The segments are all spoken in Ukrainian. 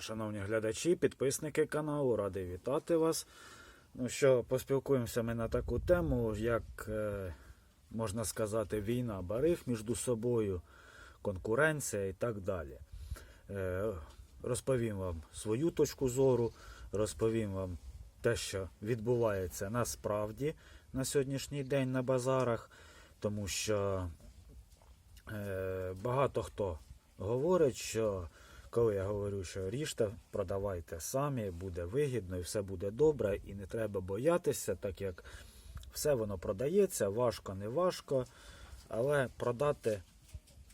Шановні глядачі, підписники каналу, радий вітати вас. Ну що, поспілкуємося ми на таку тему, як е, можна сказати, війна бариг між собою, конкуренція і так далі. Е, розповім вам свою точку зору, розповім вам те, що відбувається насправді на сьогоднішній день на базарах, тому що е, багато хто говорить, що коли я говорю, що ріжте, продавайте самі, буде вигідно і все буде добре, і не треба боятися, так як все воно продається, важко, не важко, але продати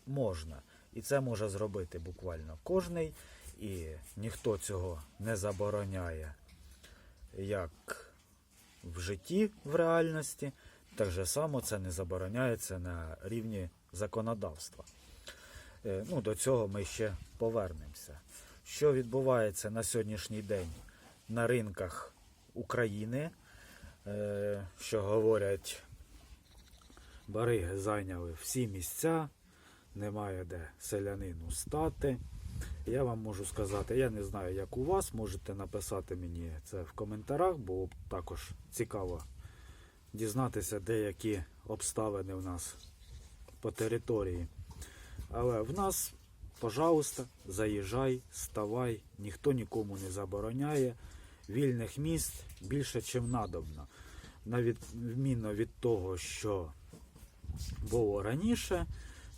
можна. І це може зробити буквально кожний, і ніхто цього не забороняє як в житті, в реальності, так же само це не забороняється на рівні законодавства. Е, Ну, до цього ми ще повернемося. Що відбувається на сьогоднішній день на ринках України, Е, що говорять, бариги зайняли всі місця, немає де селянину стати. Я вам можу сказати, я не знаю, як у вас, можете написати мені це в коментарях, бо також цікаво дізнатися деякі обставини в нас по території. Але в нас, пожалуйста, заїжджай, ставай, ніхто нікому не забороняє. Вільних місць більше, чим надобно. На відмінно від того, що було раніше,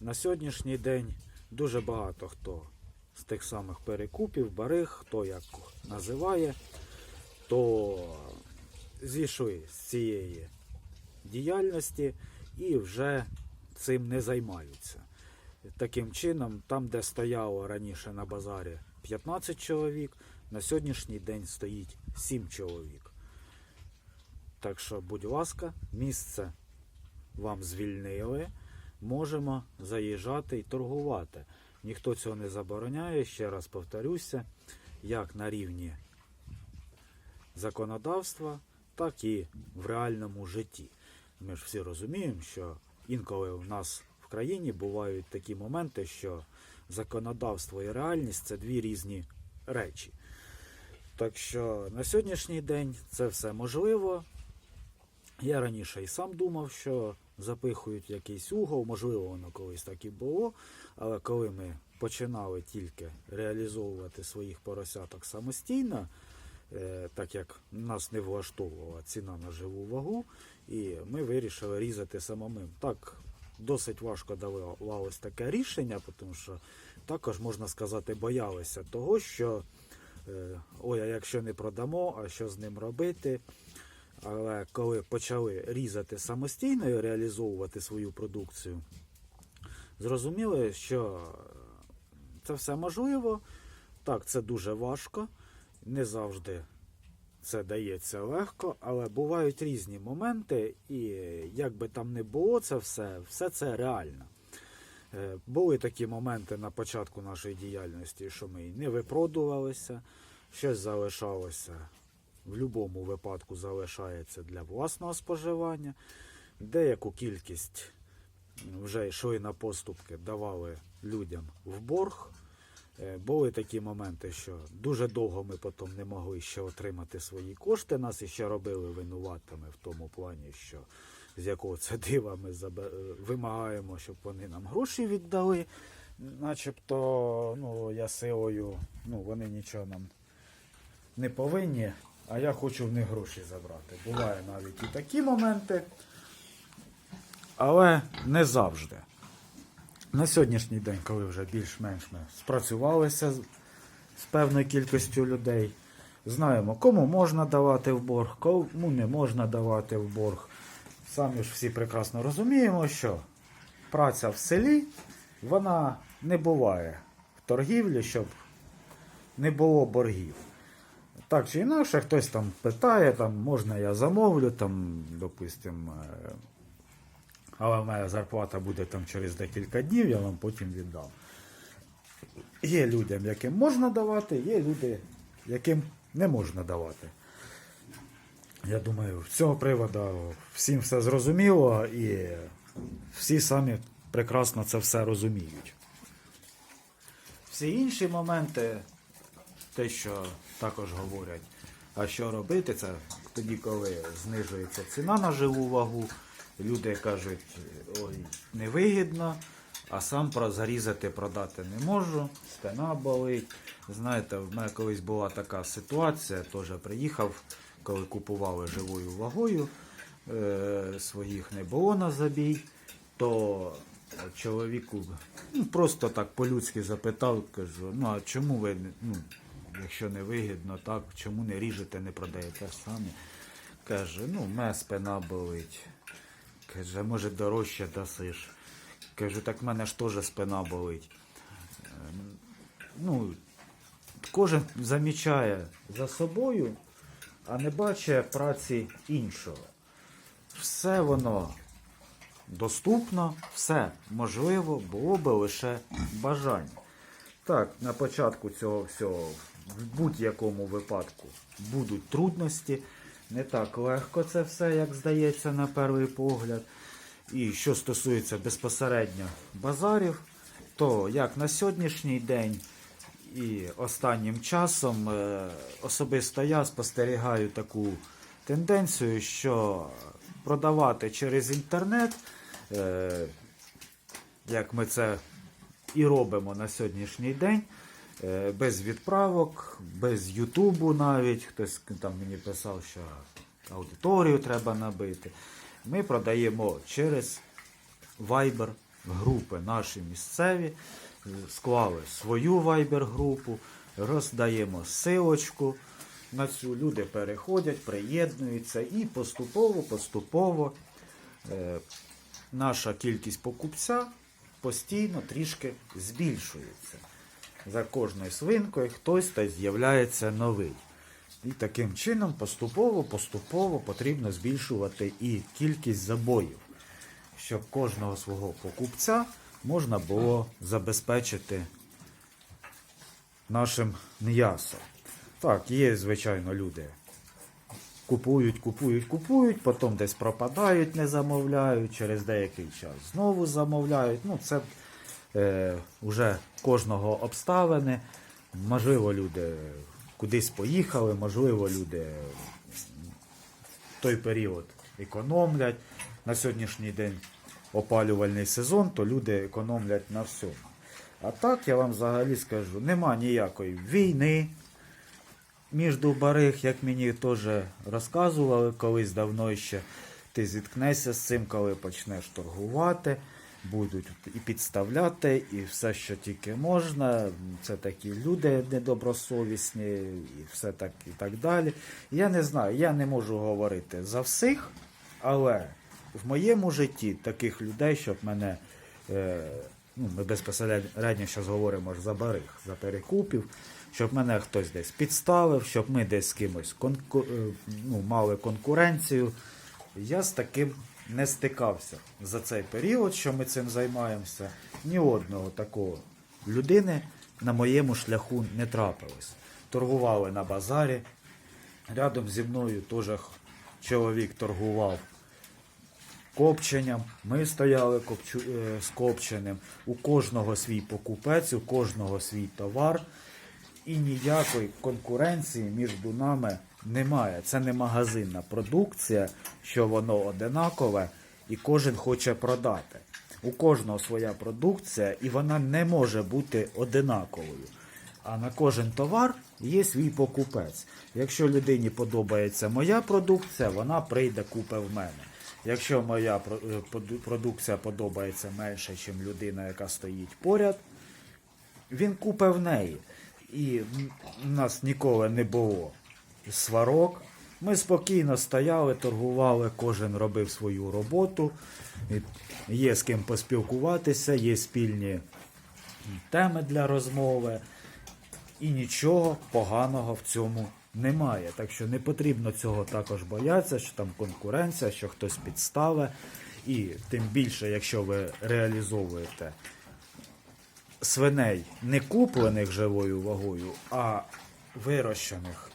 на сьогоднішній день дуже багато хто з тих самих перекупів, бариг, хто як називає, то зійшли з цієї діяльності і вже цим не займаються. Таким чином, там, де стояло раніше на базарі 15 чоловік, на сьогоднішній день стоїть 7 чоловік. Так що, будь ласка, місце вам звільнили, можемо заїжджати і торгувати. Ніхто цього не забороняє, ще раз повторюся, як на рівні законодавства, так і в реальному житті. Ми ж всі розуміємо, що інколи у нас країні бувають такі моменти, що законодавство і реальність це дві різні речі. Так що на сьогоднішній день це все можливо. Я раніше і сам думав, що запихують якийсь угол, можливо, воно колись так і було. Але коли ми починали тільки реалізовувати своїх поросяток самостійно, е, так як нас не влаштовувала ціна на живу вагу, і ми вирішили різати самим. Так, досить важко давалось таке рішення, тому що також, можна сказати, боялися того, що е, ой, а якщо не продамо, а що з ним робити? Але коли почали різати самостійно і реалізовувати свою продукцію, зрозуміли, що це все можливо. Так, це дуже важко, не завжди це дається легко, але бувають різні моменти, і як би там не було це все, все це реально. Е, Були такі моменти на початку нашої діяльності, що ми не випродувалися, щось залишалося в будь-якому випадку залишається для власного споживання. Деяку кількість вже йшли на поступки, давали людям в борг. Е, Були такі моменти, що дуже довго ми потім не могли ще отримати свої кошти. Нас іще робили винуватими в тому плані, що з якого це дива ми е, вимагаємо, щоб вони нам гроші віддали. Начебто, ну, я силою, ну, вони нічого нам не повинні, а я хочу в них гроші забрати. Буває навіть і такі моменти, але не завжди. На сьогоднішній день, коли вже більш-менш ми спрацювалися з, певною кількістю людей, знаємо, кому можна давати в борг, кому не можна давати в борг. Самі ж всі прекрасно розуміємо, що праця в селі вона не буває в торгівлі, щоб не було боргів. Так чи інакше, хтось там питає, там, можна я замовлю, там, допустим, але моя зарплата буде там через декілька днів, я вам потім віддам. Є людям, яким можна давати, є люди, яким не можна давати. Я думаю, з цього приводу всім все зрозуміло і всі самі прекрасно це все розуміють. Всі інші моменти те, що також говорять. А що робити, це тоді, коли знижується ціна на живу вагу, люди кажуть, ой, невигідно, а сам зарізати продати не можу, спина болить. Знаєте, в мене колись була така ситуація, теж приїхав, коли купували живою вагою, е, своїх не було на забій, то чоловіку ну, просто так по-людськи запитав, кажу, ну а чому ви, ну, якщо не вигідно, так, чому не ріжете, не продаєте самі? Каже, ну, в мене спина болить. Каже, може дорожче дасиш. Кажу, так в мене ж теж спина болить. Е, Ну, кожен замічає за собою, а не бачить праці іншого. Все воно доступно, все можливо, було би лише бажання. Так, на початку цього всього, в будь-якому випадку, будуть трудності. Не так легко це все, як здається, на перший погляд. І що стосується безпосередньо базарів, то як на сьогоднішній день і останнім часом е, особисто я спостерігаю таку тенденцію, що продавати через інтернет, е, як ми це і робимо на сьогоднішній день, без відправок, без Ютубу навіть. Хтось там мені писав, що аудиторію треба набити. Ми продаємо через Viber групи наші місцеві, склали свою Viber групу, роздаємо силочку. На цю люди переходять, приєднуються і поступово-поступово е, наша кількість покупця постійно трішки збільшується. За кожною свинкою хтось та з'являється новий. І таким чином поступово-поступово потрібно збільшувати і кількість забоїв, щоб кожного свого покупця можна було забезпечити нашим м'ясом. Так, є, звичайно, люди. Купують, купують, купують, потім десь пропадають, не замовляють, через деякий час знову замовляють. Ну, це е, вже кожного обставини. Можливо, люди кудись поїхали, можливо, люди в той період економлять. На сьогоднішній день опалювальний сезон, то люди економлять на всьому. А так я вам взагалі скажу, нема ніякої війни між бариг, як мені теж розказували колись давно ще. Ти зіткнешся з цим, коли почнеш торгувати, будуть і підставляти, і все, що тільки можна. Це такі люди недобросовісні, і все так і так далі. Я не знаю, я не можу говорити за всіх, але в моєму житті таких людей, щоб мене. Е, ну, ми безпосередньо зараз говоримо за бариг, за перекупів, щоб мене хтось десь підставив, щоб ми десь з кимось конку... е, ну, мали конкуренцію. Я з таким не стикався за цей період, що ми цим займаємося. Ні одного такого людини на моєму шляху не трапилось. Торгували на базарі. Рядом зі мною теж чоловік торгував копченням. Ми стояли копчу, е, з копченим. У кожного свій покупець, у кожного свій товар. І ніякої конкуренції між нами немає. Це не магазинна продукція, що воно одинакове, і кожен хоче продати. У кожного своя продукція, і вона не може бути одинаковою. А на кожен товар є свій покупець. Якщо людині подобається моя продукція, вона прийде купе в мене. Якщо моя е, продукція подобається менше, ніж людина, яка стоїть поряд, він купе в неї. І в нас ніколи не було сварок. Ми спокійно стояли, торгували, кожен робив свою роботу. Є з ким поспілкуватися, є спільні теми для розмови. І нічого поганого в цьому немає. Так що не потрібно цього також боятися, що там конкуренція, що хтось підставить. І тим більше, якщо ви реалізовуєте свиней не куплених живою вагою, а вирощених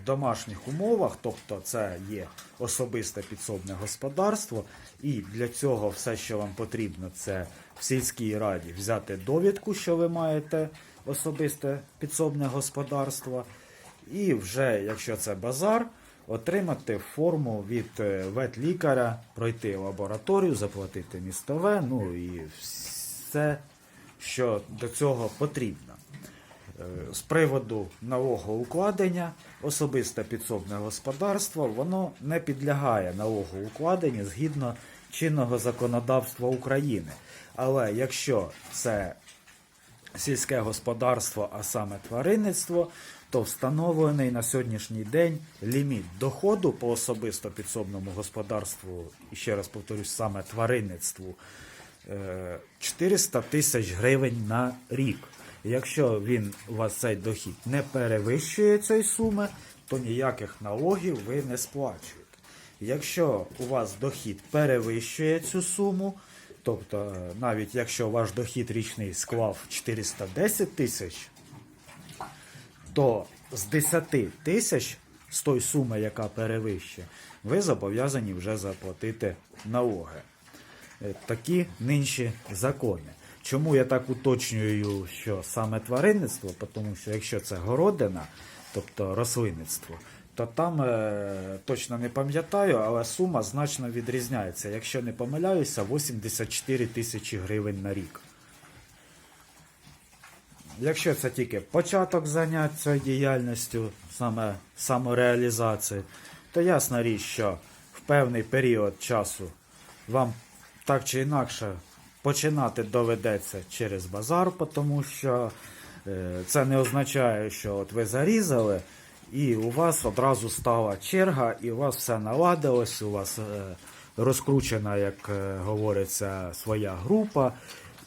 в домашніх умовах, тобто це є особисте підсобне господарство, і для цього все, що вам потрібно, це в сільській раді взяти довідку, що ви маєте особисте підсобне господарство, і вже, якщо це базар, отримати форму від е, ветлікаря, пройти лабораторію, заплатити містове, ну і все, що до цього потрібно. Е, З приводу налогоукладення, особисте підсобне господарство, воно не підлягає налогоукладенню згідно чинного законодавства України. Але якщо це сільське господарство, а саме тваринництво, то встановлений на сьогоднішній день ліміт доходу по особисто підсобному господарству, і ще раз повторюсь, саме тваринництву, е, 400 тисяч гривень на рік. Якщо він у вас цей дохід не перевищує цієї суми, то ніяких налогів ви не сплачуєте. Якщо у вас дохід перевищує цю суму, тобто е, навіть якщо ваш дохід річний склав 410 тисяч, то з 10 тисяч з тої суми, яка перевищує, ви зобов'язані вже заплатити налоги. Е, Такі нинші закони. Чому я так уточнюю, що саме тваринництво? Тому що якщо це городина, тобто рослинництво, то там е, точно не пам'ятаю, але сума значно відрізняється. Якщо не помиляюся, 84 тисячі гривень на рік. Якщо це тільки початок занять цією діяльністю, саме самореалізації, то ясна річ, що в певний період часу вам так чи інакше починати доведеться через базар, тому що е, це не означає, що от ви зарізали, і у вас одразу стала черга, і у вас все наладилось, у вас е, розкручена, як е, говориться, своя група,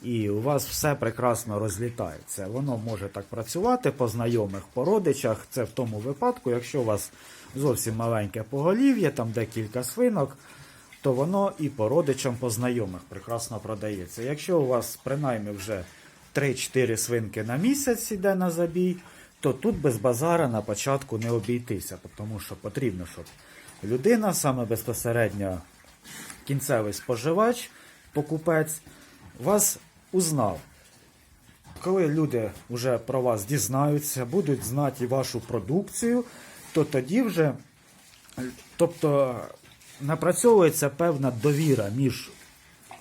і у вас все прекрасно розлітається. Воно може так працювати по знайомих, по родичах. Це в тому випадку, якщо у вас зовсім маленьке поголів'я, там декілька свинок, то воно і по родичам, по знайомих прекрасно продається. Якщо у вас принаймні вже 3-4 свинки на місяць іде на забій, то тут без базара на початку не обійтися, тому що потрібно, щоб людина саме безпосередньо кінцевий споживач, покупець, вас узнав. Коли люди вже про вас дізнаються, будуть знати вашу продукцію, то тоді вже, тобто, напрацьовується певна довіра між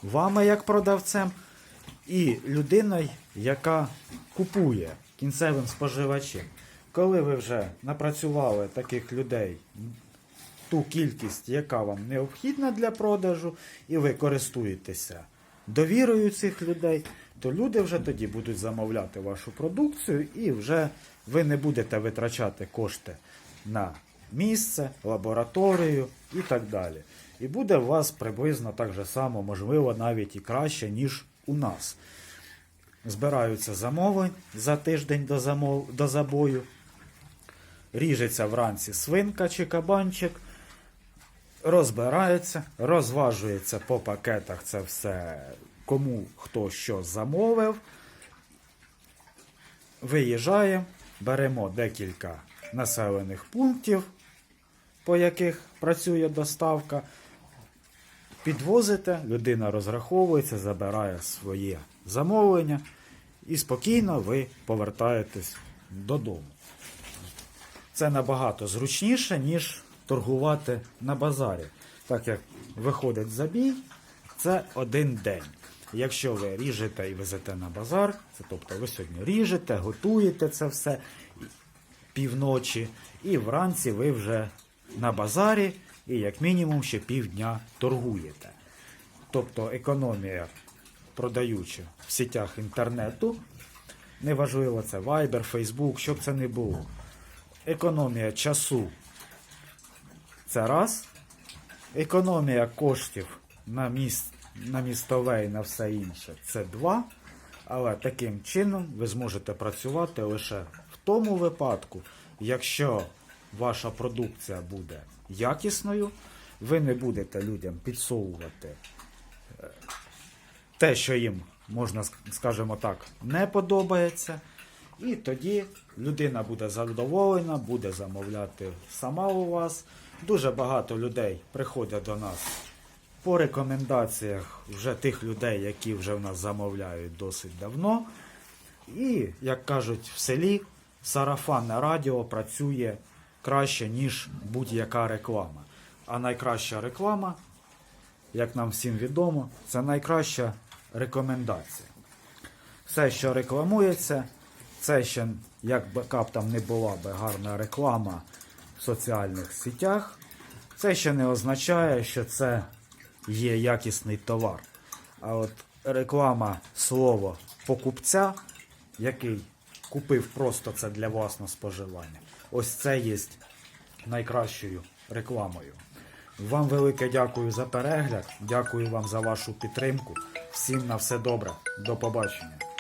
вами як продавцем і людиною, яка купує кінцевим споживачем. Коли ви вже напрацювали таких людей ту кількість, яка вам необхідна для продажу, і ви користуєтеся довірою цих людей, то люди вже тоді будуть замовляти вашу продукцію, і вже ви не будете витрачати кошти на місце, лабораторію і так далі. І буде у вас приблизно так же само, можливо, навіть і краще, ніж у нас. Збираються замовлень за тиждень до, замов... до забою. Ріжеться вранці свинка чи кабанчик, розбирається, розважується по пакетах це все, кому хто що замовив. Виїжджаємо, беремо декілька населених пунктів, по яких працює доставка. Підвозите, людина розраховується, забирає своє замовлення, і спокійно ви повертаєтесь додому. Це набагато зручніше, ніж торгувати на базарі. Так як виходить забій, це один день. Якщо ви ріжете і везете на базар, це тобто ви сьогодні ріжете, готуєте це все півночі, і вранці ви вже на базарі і як мінімум ще півдня торгуєте. Тобто економія, продаючи в сітях інтернету, неважливо це Viber, Facebook, щоб це не було. Економія часу це раз. Економія коштів на, міст, на містове і на все інше це два. Але таким чином ви зможете працювати лише в тому випадку, якщо ваша продукція буде якісною, ви не будете людям підсовувати е, те, що їм, можна скажімо так, не подобається. І тоді людина буде задоволена, буде замовляти сама у вас. Дуже багато людей приходять до нас по рекомендаціях вже тих людей, які вже в нас замовляють досить давно. І, як кажуть в селі, сарафанне радіо працює краще, ніж будь-яка реклама. А найкраща реклама, як нам всім відомо, це найкраща рекомендація. Все, що рекламується, це ще, як би там не була би гарна реклама в соціальних сетях, це ще не означає, що це є якісний товар. А от реклама слово покупця, який купив просто це для власного споживання, ось це є найкращою рекламою. Вам велике дякую за перегляд, дякую вам за вашу підтримку. Всім на все добре. До побачення.